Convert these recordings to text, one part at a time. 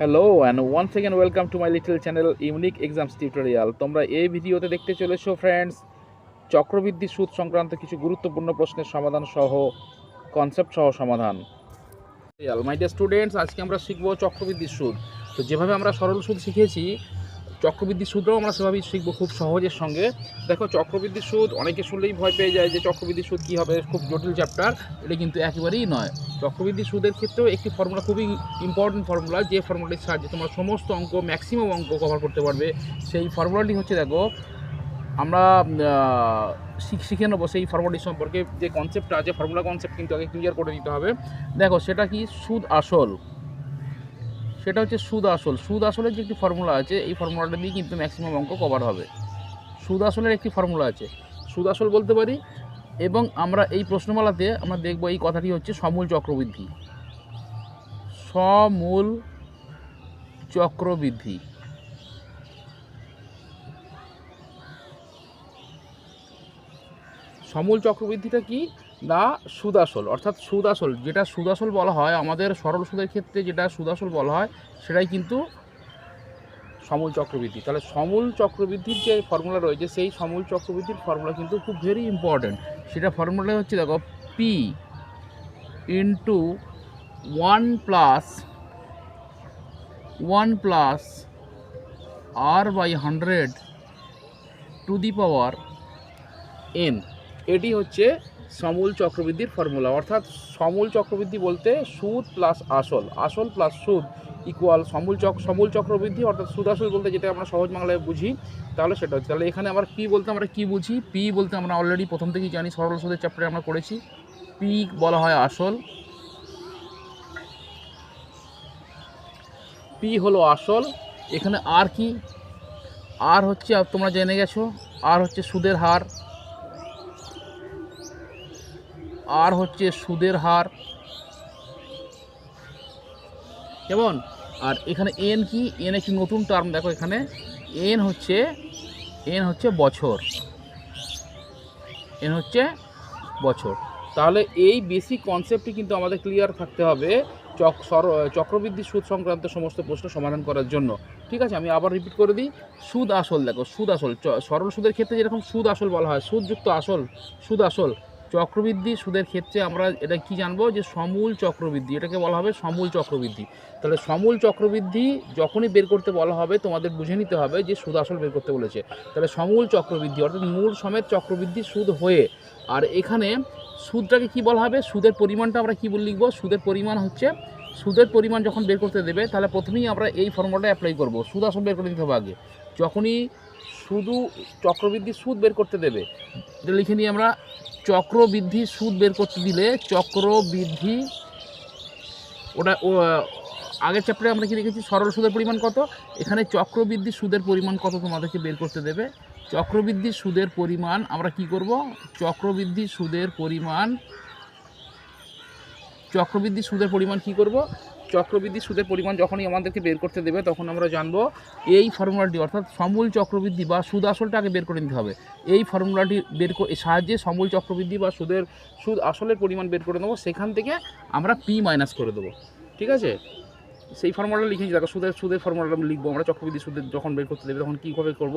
Hello and once second welcome to my little channel unique exams tutorial তোমরা এই ভিডিওতে দেখতে চলেছো ফ্রেন্ডস চক্রবৃদ্ধি সুদ সংক্রান্ত কিছু গুরুত্বপূর্ণ প্রশ্নের সমাধান সহ কনসেপ্ট সহ সমাধান। মাই ডিয়ার স্টুডেন্টস আজকে আমরা শিখব চক্রবৃদ্ধি সুদ। তো যেভাবে আমরা সরল সুদ শিখেছি চক্রবৃদ্ধি সুদটাও আমরা সেভাবেই শিখব খুব সহজের সঙ্গে। দেখো, চক্রবৃদ্ধি সুদ, অনেকে শুনলেই ভয় পেয়ে যায় যে চক্রবৃদ্ধি সুদ কী হবে, খুব জটিল চ্যাপ্টার এটা কিন্তু একেবারেই নয়। চক্রবৃদ্ধি সুদের ক্ষেত্রেও একটি ফর্মুলা খুবই ইম্পর্টেন্ট ফর্মুলা যে ফর্মুলাটির সাহায্যে তোমরা সমস্ত অঙ্ক ম্যাক্সিমাম অঙ্ক কভার করতে পারবে। সেই ফর্মুলাটি হচ্ছে, দেখো, আমরা শিখে নেব সেই ফর্মুলাটি সম্পর্কে। যে কনসেপ্টটা আছে ফর্মুলা কনসেপ্ট কিন্তু আগে ক্লিয়ার করে নিতে হবে। দেখো, সেটা কি? সুদ আসল। সেটা হচ্ছে সুদ আসল। সুদ আসলের যে একটি ফর্মুলা আছে, এই ফর্মুলাটা দিয়ে কিন্তু ম্যাক্সিমাম অঙ্ক কভার হবে। সুদ আসলের একটি ফর্মুলা আছে। সুদ আসল বলতে পারি, এবং আমরা এই প্রশ্নমালাতে আমরা দেখব এই কথাটি হচ্ছে সমূল চক্রবৃদ্ধি। সমূল চক্রবৃদ্ধি। সমূল চক্রবৃদ্ধিটা কি? না, সুদাসল, অর্থাৎ সুদাসল, যেটা সুদাসল বলা হয়, আমাদের সরল সুদের ক্ষেত্রে যেটা সুদাসল বলা হয়, সেটাই কিন্তু সমূল চক্রবৃদ্ধি। তাহলে সমূল চক্রবৃদ্ধির যে ফর্মুলা রয়েছে, সেই সমূল চক্রবৃদ্ধির ফর্মুলা কিন্তু খুব ভেরি ইম্পর্ট্যান্ট সেটা ফর্মুলা হচ্ছে, দেখো P into one plus one plus R by hundred to the power N এটি হচ্ছে সমূল চক্রবৃদ্ধির ফর্মুলা অর্থাৎ সমূল চক্রবৃদ্ধি বলতে সুদ প্লাস আসল। আসল প্লাস সুদ ইকুয়াল সমূল চক সমূল চক্রবৃদ্ধি, অর্থাৎ সুদ আসল বলতে যেটা আমরা সহজ বাংলায় বুঝি, তাহলে সেটা হচ্ছে। তাহলে এখানে আবার পি বলতে আমরা কি বুঝি? পি বলতে আমরা অলরেডি প্রথম থেকেই জানি, সরল সুদের চ্যাপ্টারে আমরা করেছি। পি বলা হয় আসল। পি হলো আসল। এখানে আর কি? আর হচ্ছে, তোমরা জেনে গেছো আর হচ্ছে সুদের হার। আর হচ্ছে সুদের হার। কেমন? আর এখানে এন কি? এন একটি নতুন টার্ম দেখো এখানে। এন হচ্ছে এন হচ্ছে বছর। এন হচ্ছে বছর। তাহলে এই বেসিক কনসেপ্টটি কিন্তু আমাদের ক্লিয়ার থাকতে হবে চক চক্রবৃদ্ধি সুদ সংক্রান্ত সমস্ত প্রশ্ন সমাধান করার জন্য। ঠিক আছে? আমি আবার রিপিট করে দিই। সুদ আসল, দেখো, সুদ আসল। সরল সুদের ক্ষেত্রে যেরকম সুদ আসল বলা হয়, সুদযুক্ত আসল, সুদ আসল। চক্রবৃদ্ধি সুদের ক্ষেত্রে আমরা এটা কি জানব? যে সমূল চক্রবৃদ্ধি, এটাকে বলা হবে সমূল চক্রবৃদ্ধি। তাহলে সমূল চক্রবৃদ্ধি যখনই বের করতে বলা হবে, তোমাদের বুঝে নিতে হবে যে সুদ আসল বের করতে বলেছে। তাহলে সমূল চক্রবৃদ্ধি, অর্থাৎ মূল সমেত চক্রবৃদ্ধি সুদ হয়ে, আর এখানে সুদটাকে কি বলা হবে? সুদের পরিমাণটা আমরা কি বলে লিখব? সুদের পরিমাণ হচ্ছে, সুদের পরিমাণ যখন বের করতে দেবে, তাহলে প্রথমেই আমরা এই ফর্মুলাটা অ্যাপ্লাই করব। সুদ আসল বের করে দিতে হবে আগে। যখনই শুধু চক্রবৃদ্ধি সুদ বের করতে দেবে। এটা লিখে নিই আমরা, চক্রবৃদ্ধি সুদ বের করতে দিলে চক্রবৃদ্ধি, ওটা আগের চ্যাপ্টারে আমরা কি দেখেছি? সরল সুদের পরিমাণ কত? এখানে চক্রবৃদ্ধি সুদের পরিমাণ কত তোমাদেরকে বের করতে দেবে? চক্রবৃদ্ধি সুদের পরিমাণ আমরা কি করব? চক্রবৃদ্ধি সুদের পরিমাণ, চক্রবৃদ্ধি সুদের পরিমাণ কি করব? চক্রবৃদ্ধি সুদের পরিমাণ যখনই আমাদেরকে বের করতে দেবে, তখন আমরা জানব এই ফর্মুলাটি, অর্থাৎ সমূল চক্রবৃদ্ধি বা সুদ আসলটা আগে বের করে নিতে হবে। এই ফর্মুলাটি বের করে সাহায্যে সমূল চক্রবৃদ্ধি বা সুদের, সুদ আসলের পরিমাণ বের করে নেব। সেখান থেকে আমরা পি মাইনাস করে দেবো। ঠিক আছে? সেই ফর্মুলাটা লিখে নিচ্ছি। দেখো সুদের সুদের ফর্মুলাটা লিখব আমরা, চক্রবৃদ্ধি সুদের যখন বের করতে দেবে, তখন কীভাবে করব?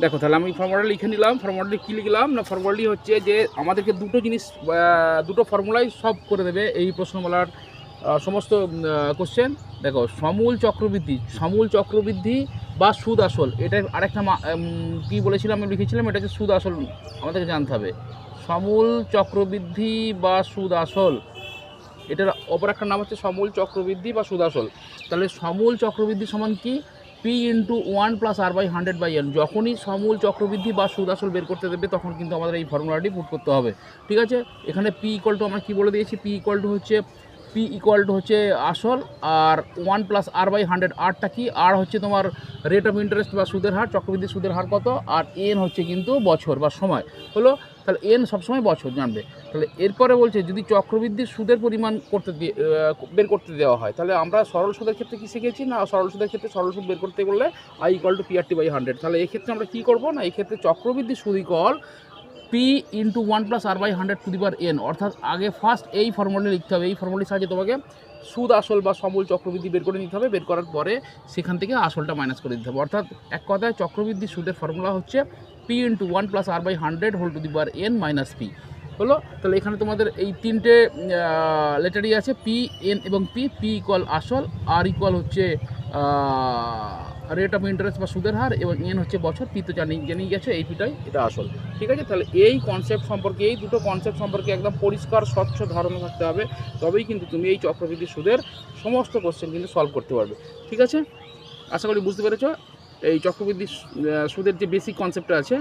দেখো, তাহলে আমি ফর্মুলা লিখে নিলাম। ফর্মুলাটি কী লিখলাম? না ফর্মুলাটি হচ্ছে যে আমাদেরকে দুটো জিনিস দুটো ফর্মুলাই সব করে দেবে এই প্রশ্নমালার সমস্ত কোশ্চেন দেখো, সমূল চক্রবৃদ্ধি সমূল চক্রবৃদ্ধি বা সুদ আসল, এটা আরেকটা কী বলেছিলাম আমি, লিখেছিলাম এটা হচ্ছে সুদ আসল আমাদেরকে জানতে হবে। সমূল চক্রবৃদ্ধি বা সুদ আসল, এটার অপর একটা নাম হচ্ছে সমূল চক্রবৃদ্ধি বা সুদ আসল। তাহলে সমূল চক্রবৃদ্ধি সমান কি? P into one plus R by hundred by N যখনই সমূল চক্রবৃদ্ধি বা সুদ আসল বের করতে দেবে, তখন কিন্তু আমাদের এই ফর্মুলাটি পুট করতে হবে। ঠিক আছে? এখানে পি ইকুয়াল টু আমরা কী বলে দিয়েছি? পি ইকুয়াল টু হচ্ছে পি ইকুয়াল টু হচ্ছে আসল, আর one plus R by hundred আরটা কি? আর হচ্ছে তোমার রেট অফ ইন্টারেস্ট বা সুদের হার, চক্রবৃদ্ধি সুদের হার কত? আর এন হচ্ছে কিন্তু বছর বা সময়। হলো? তাহলে এন সবসময় বছর জানবে। তাহলে এরপরে বলছে, যদি চক্রবৃদ্ধির সুদের পরিমাণ করতে দিয়ে বের করতে দেওয়া হয়, তাহলে আমরা সরল সুদের ক্ষেত্রে কী শিখেছি? না, সরল সুদের ক্ষেত্রে সরল সুদ বের করতে বললে I equal to PRT by hundred তাহলে এক্ষেত্রে আমরা কী করব? না এই ক্ষেত্রে চক্রবৃদ্ধি সুদ equal P into one plus R by hundred to the power N অর্থাৎ আগে ফার্স্ট এই ফর্মুলা লিখতে হবে। এই ফর্মুলার সাহায্যে তোমাকে সুদ আসল বা সমূল চক্রবৃদ্ধি বের করে নিতে হবে। বের করার পরে সেখান থেকে আসলটা মাইনাস করে দিতে হবে। অর্থাৎ এক কথায় চক্রবৃদ্ধি সুদের ফর্মুলা হচ্ছে P into one plus R by hundred whole to the power N minus P হলো। তাহলে এখানে তোমাদের এই তিনটে লেটারই আছে পি এন এবং পি পি ইকুয়াল আসল আর ইকুয়াল হচ্ছে রেট অফ ইন্টারেস্ট বা সুদের হার এবং এন হচ্ছে বছর। পি তো জানি জেনেই গেছে এই পিটাই এটা আসল। ঠিক আছে? তাহলে এই কনসেপ্ট সম্পর্কে এই দুটো কনসেপ্ট সম্পর্কে একদম পরিষ্কার স্বচ্ছ ধারণা থাকতে হবে। তবেই কিন্তু তুমি এই চক্রবৃদ্ধি সুদের সমস্ত কোশ্চেন কিন্তু সলভ করতে পারবে। ঠিক আছে? আশা করি বুঝতে পেরেছ? এই চক্রবৃদ্ধি সুদের যে বেসিক কনসেপ্টটা আছে